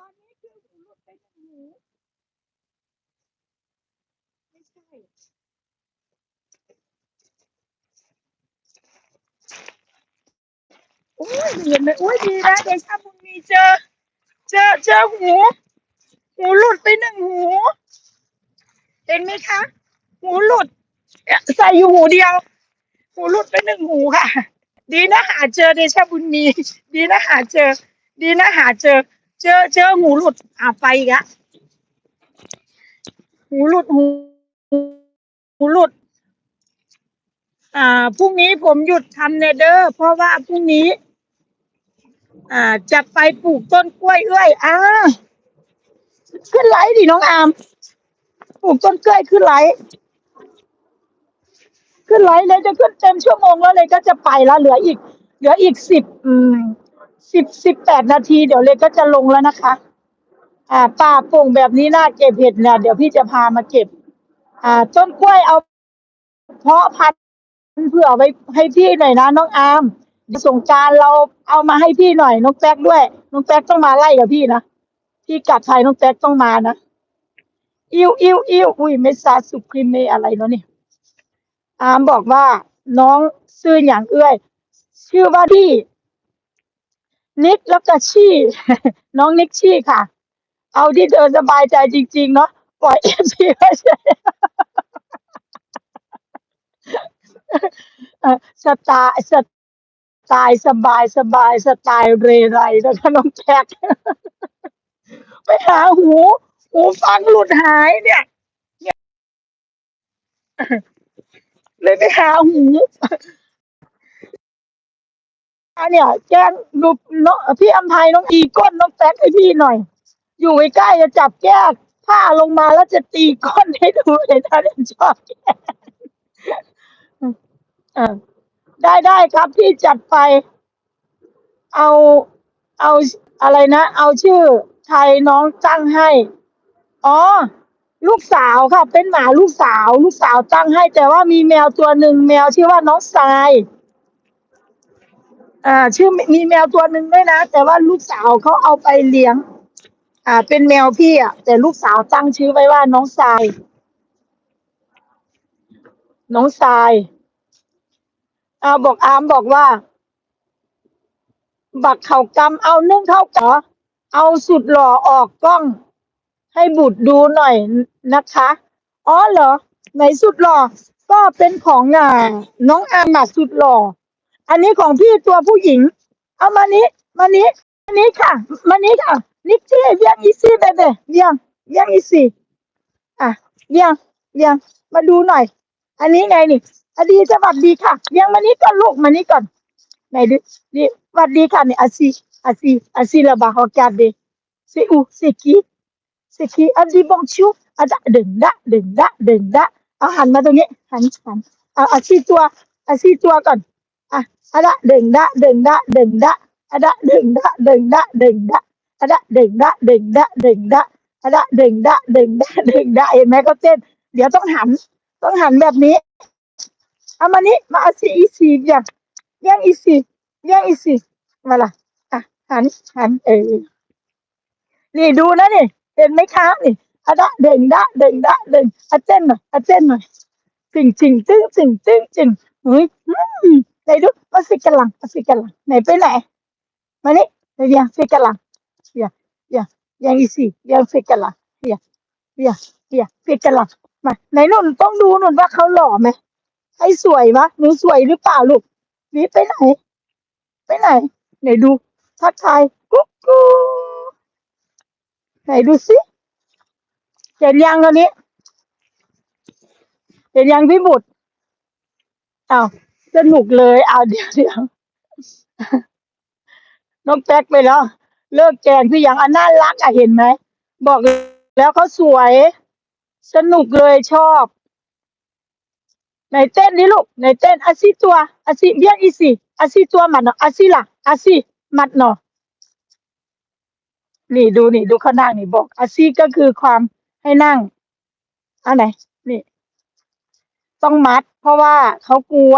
ตอนนี้คือหูหลุดไปหนึ่งหูไม่ใช่โอ้ยเห็นไหมโอ้ยดีนะเดชาบุญมีเจอ เจอเจอหูหูหลุดไปหนึ่งหูเห็นไหมคะ หูหลุดใส่อยู่หูเดียว หูหลุดไปหนึ่งหูค่ะ ดีนะหาเจอเดชาบุญมี ดีนะหาเจอ ดีนะหาเจอ เจอเจอหูหลุดอ่าไปอีกะหูหลุดหูหูหลุด อ่าพรุ่งนี้ผมหยุดทำเนเดอร์เพราะว่าพรุ่งนี้ อ่าจะไปปลูกต้นกล้วยเอ้ยอ่าขึ้นไลฟ์ดิน้องอามปลูกต้นกล้วยขึ้นไลฟ์ขึ้นไลฟ์เลยจะขึ้นเต็มชั่วโมงแล้วเลยก็จะไปแล้วเหลืออีก เหลืออีกสิบอืม สิบสิบแปดนาทีเดี๋ยวเลยก็จะลงแล้วนะคะ อ่าป่าโป่งแบบนี้น่าเก็บเห็ดเนี่ยเดี๋ยวพี่จะพามาเก็บ อ่า ต้นกล้วยเอา เพาะพันธุ์เผื่อไว้ให้พี่หน่อยนะน้องอามสงการเราเอามาให้พี่หน่อยน้องแป๊กด้วยน้องแป๊กต้องมาไล่กับพี่นะพี่กลับไทยน้องแป๊กต้องมานะอิวอิวอิวอุ้ยเมซาสุพรีเมอะไรเนาะนี่อามบอกว่าน้องชื่ออย่างเอื้อย ชื่อว่าที่ นิกแล้วก็ชี่น้องนิกชี่ค่ะ เอาที่เธอสบายใจจริง ๆ เนาะปล่อยเอฟซีไปเฉยเอ่สไตล์สไตล์สบายสบายสไตล์เรไรนะคะน้องแจ็คไปหาหู หูฟังหลุดหายเนี่ยเลยไปหาหู อันเนี่ยแจ้งดูน้องพี่อำไพน้องอีก้นน้องแจ็คให้พี่หน่อย อยู่ใกล้ๆจะจับแก้ผ้าลงมาแล้วจะตีก้นให้ดูเลยถ้าเด็กชอบแก้เออได้ได้ครับพี่จัดไป เอาเอาอะไรนะ เอาชื่อไทยน้องตั้งให้ อ๋อ ลูกสาวค่ะ เป็นหมาลูกสาว ลูกสาวตั้งให้ แต่ว่ามีแมวตัวหนึ่งแมวชื่อว่าน้องทราย อ่า ชื่อมีแมวตัวหนึ่งด้วยนะ แต่ว่าลูกสาวเขาเอาไปเลี้ยง อ่า เป็นแมวพี่อะ แต่ลูกสาวตั้งชื่อไว้ว่าน้องทราย น้องทรายอ่าบอกอามบอกว่า บักเข่ากำเอานึ่งเท่ากับเอาสุดหล่อออกกล้อง ให้บุตรดูหน่อยนะคะ อ๋อเหรอ ไหนสุดหล่อ ก็เป็นของอ่าน้องอามาสุดหล่อ อันนี้ของพี่ตัวผู้หญิง เอามานี้ มานี้มานี้ค่ะ มานี้ค่ะนิกที่เวียงอีซี่เบเบเวียงเวียงอีซี่อะเวียงเวียงมาดูหน่อย อันนี้ไงนี่อดีสวัสดีค่ะเวียงมานี้ก่อนลูกมานี้ก่อนไหนดูดิสวัสดีค่ะนี่อาซีอาซีอาซีละบาฮอกาเดเซอูเซกีเซกีอันดีบองชูอะดะดึงดะดึงดะดึงดะเอาหันมาตรงนี้หันหันเอาอาซีตัวอาซีตัวก่อน อะอะดะดึงดะดึงดะดึงดะอะดะดึงดะดึงดะดึงดะอะดะดึงดะดึงดะดึงดะอะดะดึงดะดึงดะดึงดะเห็นไหมเขาเต้นเดี๋ยวต้องหัน ต้องหันแบบนี้เอามานี้มาอาซีอีซีอย่างย่างอีซีย่างอีสิมาละอะหันหันเออนี่ดูนะนี่เห็นไหมคะนี่อะดะเด่งดะเด่งดะเด่งอะเต้นหน่อยอะเต้นหน่อยจริงจริงตึ้งจริงตึ้งจิงเฮ้ย ไหนดูมาสิกันหลังมาสิกันหลังไหนไปไหนมานี่เดียวสิกันหลังเดียวเดียวย่างอีสิย่างสิกันหลังเดียวเดียวเดียวสิกันหลังมาไหนนุ่นต้องดูนุ่นว่าเขาหล่อไหมให้สวยมะหนูสวยหรือเปล่าลูกนี่ไปไหน ไปไหน ไหนดูทักทายกุ๊กกูไหนดูสิเห็นยังตอนนี้เห็นยังพี่บุตรอ้าว สนุกเลยเอาเดี๋ยวเดี๋ยวน้องแป๊กไปแล้ว เลิกแกงคืออย่างอันน่ารักอะเห็นไหม บอกแล้วเขาสวย สนุกเลยชอบไหนเต้นดิลูกไหนเต้นอาซีตัวอาซีเบี้ยอีซีอาซีตัวหมัดเนาะอาซีล่ะอาซีหมัดเนาะนี่ดูนี่ดูเขางนั่งนี่บอกอาซีก็คือความให้นั่งอันไหนนี่ ต้องมัด เพราะว่าเขากลัว